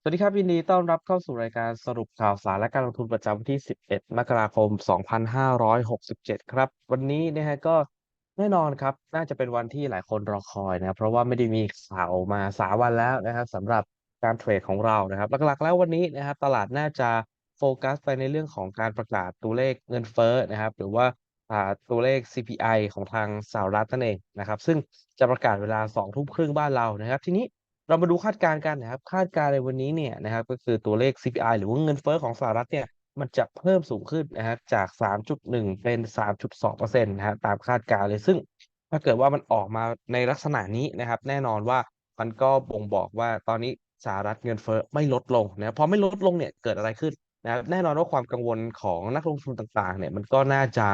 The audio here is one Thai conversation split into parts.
สวัสดีครับยินดีต้อนรับเข้าสู่รายการสรุปข่าวสารและการลงทุนประจำวันที่ 11 มกราคม 2567 ครับ วันนี้นะฮะก็แน่นอนครับ น่าจะเป็นวันที่หลายคนรอคอยนะเพราะว่าไม่ได้มีข่าวมา3วันแล้วนะครับสำหรับการเทรดของเรานะครับ หลักๆแล้ววันนี้นะครับ ตลาดน่าจะโฟกัสไปในเรื่องของการประกาศตัวเลขเงินเฟ้อนะครับ หรือว่าอ่าตัวเลข CPI ของทางสหรัฐนั่นเองนะครับ ซึ่งจะประกาศเวลา2ทุ่มครึ่งบ้านเรานะครับ ทีนี้ เรามาดูคาดการณ์กันนะครับ คาดการณ์ในวันนี้เนี่ยนะครับ ก็คือตัวเลข CPI หรือว่าเงินเฟ้อของสหรัฐเนี่ยมันจะเพิ่มสูงขึ้นนะครับจาก 3.1 เป็น 3.2%นะครับตามคาดการณ์เลยซึ่งถ้าเกิดว่ามันออกมาในลักษณะนี้นะครับ แน่นอนว่ามันก็บ่งบอกว่าตอนนี้สหรัฐเงินเฟ้อไม่ลดลงนะพอไม่ลดลงเนี่ยเกิดอะไรขึ้นนะครับแน่นอนว่าความกังวลของนักลงทุนต่างๆเนี่ยมันก็น่าจะ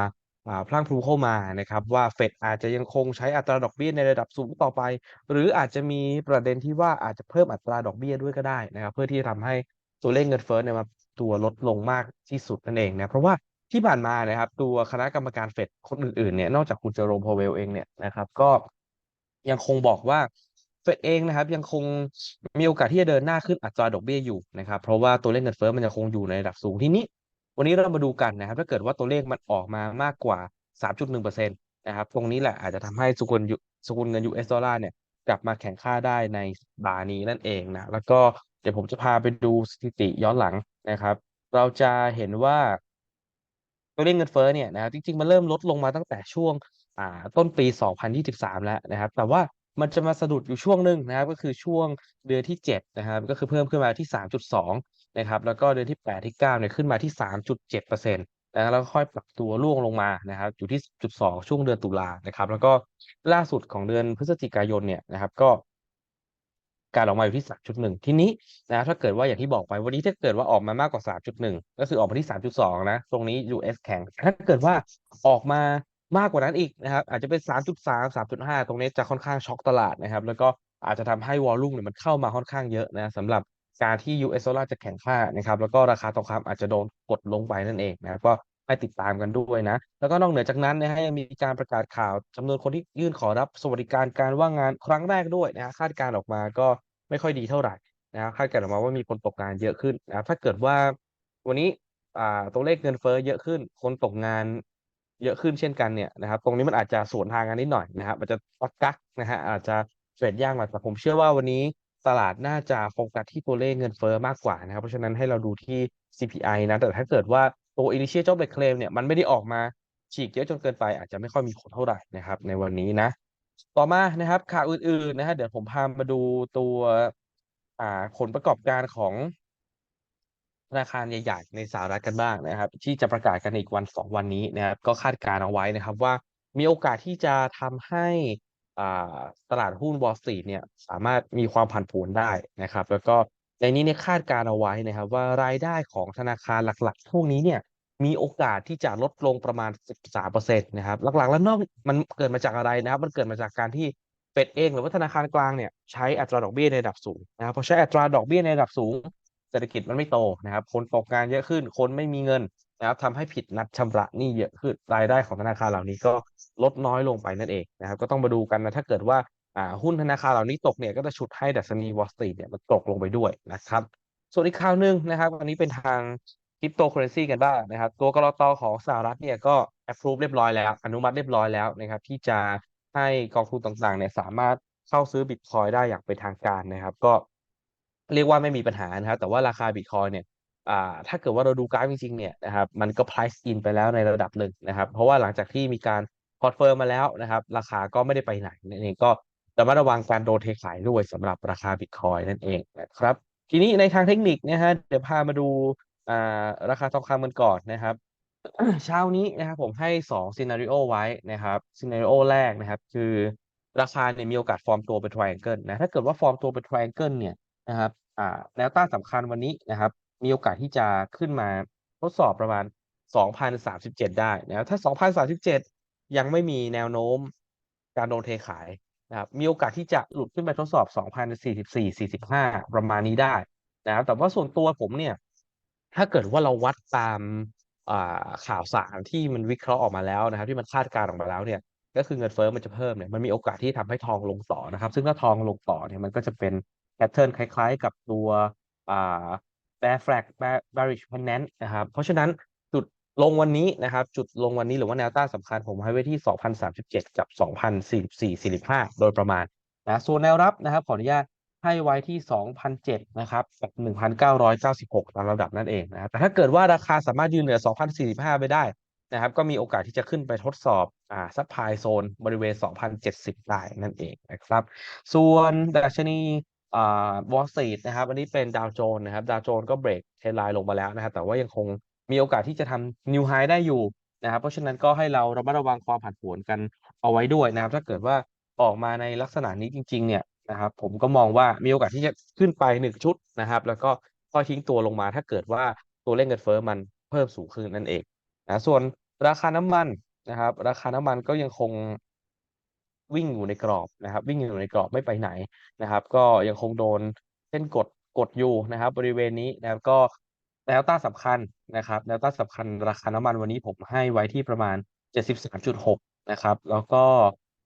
พรั่งพรูเข้ามานะครับว่าเฟดอาจจะยังคงใช้อัตราดอกเบี้ยในระดับสูงต่อไป หรืออาจจะมีประเด็นที่ว่าอาจจะเพิ่มอัตราดอกเบี้ยด้วยก็ได้นะครับ เพื่อที่จะทำให้ตัวเลขเงินเฟ้อเนี่ยมันตัวลดลงมากที่สุดนั่นเองนะเพราะว่าที่ผ่านมานะครับ ตัวคณะกรรมการเฟดคนอื่นๆเนี่ยนอกจากคุณเจอโรมพาวเวลเองเนี่ยนะครับก็ยังคงบอกว่าเฟดเองนะครับยังคงมีโอกาสที่จะเดินหน้าขึ้นอัตราดอกเบี้ยอยู่นะครับ เพราะว่าตัวเลขเงินเฟ้อมันยังคงอยู่ในระดับสูงทีนี้ วันนี้เรามาดูกันนะครับ ถ้าเกิดว่าตัวเลขมันออกมามากกว่า 3.1%นะครับ ตรงนี้แหละอาจจะทำให้สกุลสกุลเงิน US ดอลลาร์เนี่ยกลับมาแข่งค่าได้ในสัปดาห์นี้นั่นเองนะ แล้วก็เดี๋ยวผมจะพาไปดูสถิติย้อนหลังนะครับ เราจะเห็นว่าตัวเลขเงินเฟ้อเนี่ยนะครับจริงๆ มันเริ่มลดลงมาตั้งแต่ช่วงอ่าต้นปี 2023 แล้วนะครับ แต่ว่ามันจะมาสะดุดอยู่ช่วงหนึ่งนะครับ ก็คือช่วงเดือนที่7นะครับ ก็คือเพิ่มขึ้นมาที่ 3.2 นะครับแล้วก็เดือนที่ 8 ที่9เนี่ยขึ้นมาที่ 3.7%นะแล้วค่อยปรับตัวร่วงลงมานะครับอยู่ที่10.2ช่วงเดือนตุลานะครับ แล้วก็ล่าสุดของเดือนพฤศจิกายนเนี่ยนะครับก็ การออกมาอยู่ที่3.1ทีนี้นะถ้าเกิดว่าอย่างที่บอกไปวันนี้ถ้าเกิดว่าออกมามากกว่า3.1ก็คือออกมาที่3.2นะตรงนี้ US แข็งถ้าเกิดว่าออกมามากกว่านั้นอีกนะครับ อาจจะเป็น3.3 3.5ตรงนี้จะค่อนข้างช็อกตลาดนะครับ แล้วก็อาจจะทำให้วอลลุ่มเนี่ยมันเข้ามาค่อนข้างเยอะนะสำหรับ การที่ US ดอลลาร์จะแข็งค่านะครับแล้วก็ราคาทองคำอาจจะโดนกดลงไปนั่นเองนะครับก็ให้ติดตามกันด้วยนะ แล้วก็นอกเหนือจากนั้นนะฮะยังมีการประกาศข่าวจำนวนคนที่ยื่นขอรับสวัสดิการการว่างงานครั้งแรกด้วยนะฮะคาดการณ์ออกมาก็ไม่ค่อยดีเท่าไหร่นะครับคาดการณ์ออกมาว่ามีคนตกงานเยอะขึ้นนะถ้าเกิดว่าวันนี้อ่าตัวเลขเงินเฟ้อเยอะขึ้น คนตกงานเยอะขึ้นเช่นกันเนี่ยนะครับ ตรงนี้มันอาจจะสวนทางกันนิดหน่อยนะครับมันจะปักกักนะฮะอาจจะเทรดยากหน่อยแต่ผมเชื่อว่าวันนี้ ตลาดน่าจะโฟกัสที่ตัวเลขเงินเฟ้อมากกว่านะครับ เพราะฉะนั้นให้เราดูที่ CPI นะ แต่ถ้าเกิดว่าตัว Initial Job Claim เนี่ยมันไม่ได้ออกมาฉีกเยอะจนเกินไป อาจจะไม่ค่อยมีผลเท่าไหร่นะครับ ในวันนี้นะ ต่อมานะครับข่าวอื่นๆนะฮะเดี๋ยวผมพามาดูตัวอ่าผลประกอบการของธนาคารใหญ่ๆในสหรัฐกันบ้างนะครับ ที่จะประกาศกันอีกวันสองวันนี้นะครับ ก็คาดการณ์เอาไว้นะครับว่ามีโอกาสที่จะทำให้ ตลาดหุ้น Wall Street เนี่ยสามารถมีความผันผวนได้นะครับ แล้วก็ในนี้เนี่ยคาดการณ์เอาไว้นะครับ ว่ารายได้ของธนาคารหลักๆ พวกนี้เนี่ยมีโอกาสที่จะลดลงประมาณ 13%นะครับ หลักๆ แล้วนอกมันเกิดมาจากอะไรนะครับ มันเกิดมาจากการที่เฟดเองหรือว่าธนาคารกลางเนี่ยใช้อัตราดอกเบี้ยในระดับสูงนะครับพอใช้อัตราดอกเบี้ยในระดับสูง เศรษฐกิจมันไม่โตนะครับ คนตกงานเยอะขึ้น คนไม่มีเงิน นะครับทำให้ผิดนัดชำระหนี้เยอะขึ้นรายได้ของธนาคารเหล่านี้ก็ลดน้อยลงไปนั่นเองนะครับก็ต้องมาดูกันนะถ้าเกิดว่าหุ้นธนาคารเหล่านี้ตกเนี่ยก็จะฉุดให้ดัชนี Wall Street เนี่ยมันตกลงไปด้วยนะครับ ส่วนอีกข่าวหนึ่งนะครับวันนี้เป็นทางคริปโตเคอเรนซีกันบ้างนะครับ ตัวกรตของสหรัฐเนี่ยก็ approve เรียบร้อยแล้ว อนุมัติเรียบร้อยแล้วนะครับ ที่จะให้กองทุนต่างๆเนี่ยสามารถเข้าซื้อบิตคอยได้อย่างเป็นทางการนะครับ ก็เรียกว่าไม่มีปัญหานะครับ แต่ว่าราคาบิตคอยเนี่ย อ่าถ้าเกิดว่าเราดูกราฟจริงๆเนี่ยนะครับมันก็ price in ไปแล้วในระดับหนึ่งนะครับ เพราะว่าหลังจากที่มีการคอนเฟิร์มมาแล้วนะครับ ราคาก็ไม่ได้ไปไหนนั่นเองก็ระมัดระวังการโดนเทขายด้วยสำหรับราคาบิตคอยนั่นเองนะครับ ทีนี้ในทางเทคนิคนะฮะเดี๋ยวพามาดูอ่าราคาทองคำกันก่อนนะครับเช้านี้นะครับผมให้สองซีนารีโอไว้นะครับซีนารีโอแรกนะครับ คือราคาเนี่ยมีโอกาสฟอร์มตัวเป็น triangle นะถ้าเกิดว่าฟอร์มตัวเป็น triangle เนี่ยนะครับอ่าแนวต้านสำคัญวันนี้นะครับ มีโอกาสที่จะขึ้นมาทดสอบประมาณ 2,037 ได้นะครับถ้า 2,037 ยังไม่มีแนวโน้มการโดนเทขายนะครับมีโอกาสที่จะหลุดขึ้นไปทดสอบ 2,044 45 ประมาณนี้ได้นะครับแต่ว่าส่วนตัวผมเนี่ย ถ้าเกิดว่าเราวัดตามข่าวสารที่มันวิเคราะห์ออกมาแล้วนะครับ ที่มันคาดการณ์ออกมาแล้วเนี่ย ก็คือเงินเฟ้อมันจะเพิ่มเนี่ยมันมีโอกาสที่ทำให้ทองลงต่อนะครับ ซึ่งถ้าทองลงต่อเนี่ยมันก็จะเป็นแพทเทิร์นคล้าย ๆ กับตัว bear flag bear bearish pennant นะครับ เพราะฉะนั้นจุดลงวันนี้นะครับ จุดลงวันนี้หรือว่าแนวต้านสำคัญผมให้ไว้ที่ 2,037 กับ 2,044-45 โดยประมาณนะส่วนแนวรับนะครับ ขออนุญาตให้ไว้ที่ 2,007นะครับกับ1,996 ตามระดับนั่นเองนะครับแต่ถ้าเกิดว่าราคาสามารถยืนเหนือ 2,045 ไปได้นะครับ ก็มีโอกาสที่จะขึ้นไปทดสอบอ่าซัพพลายโซนบริเวณ 2,070 ได้นั่นเองนะครับ ส่วนดัชนี วอลสตรีทนะครับ อันนี้เป็นดาวโจนส์นะครับ ดาวโจนส์ก็เบรกเทรนไลน์ลงมาแล้วนะครับ แต่ว่ายังคงมีโอกาสที่จะทำนิวไฮได้อยู่นะครับ เพราะฉะนั้นก็ให้เราระมัดระวังความผันผวนกันเอาไว้ด้วยนะครับ ถ้าเกิดว่าออกมาในลักษณะนี้จริง ๆ เนี่ยนะครับ ผมก็มองว่ามีโอกาสที่จะขึ้นไปหนึ่งชุดนะครับ แล้วก็ค่อยทิ้งตัวลงมาถ้าเกิดว่าตัวเลขเงินเฟ้อมันเพิ่มสูงขึ้นนั่นเองนะ ส่วนราคาน้ำมันนะครับ ราคาน้ำมันก็ยังคง วิ่งอยู่ในกรอบนะครับ วิ่งอยู่ในกรอบไม่ไปไหนนะครับ ก็ยังคงโดนเส้นกดกดอยู่นะครับ บริเวณนี้นะครับก็แนวต้านสำคัญนะครับแนวต้านสำคัญราคาน้ำมันวันนี้ผมให้ไว้ที่ประมาณ 73.6 นะครับ แล้วก็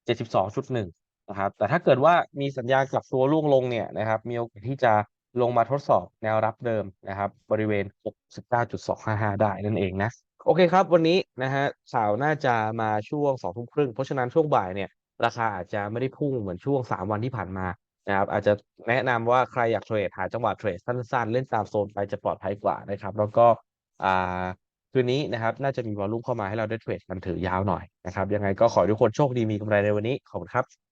72.1 นะครับ แต่ถ้าเกิดว่ามีสัญญาณกลับตัวร่วงลงเนี่ยนะครับ มีโอกาสที่จะลงมาทดสอบแนวรับเดิมนะครับ บริเวณ 69.255 ได้นั่นเองนะ โอเคครับ วันนี้นะฮะข่าวน่าจะมาช่วงสองทุ่มครึ่งเพราะฉะนั้นช่วงบ่ายเนี่ย ราคาอาจจะไม่ได้พุ่งเหมือนช่วง 3 วันที่ผ่านมานะครับอาจจะแนะนำว่าใครอยากเทรดหาจังหวะเทรดสั้นๆ เล่นตามโซนไปจะปลอดภัยกว่านะครับ แล้วก็อ่าคืนนี้นะครับ น่าจะมีวอลลุ่มเข้ามาให้เราได้เทรดมันถือยาวหน่อยนะครับ ยังไงก็ขอทุกคนโชคดีมีกำไรในวันนี้ ขอบคุณครับ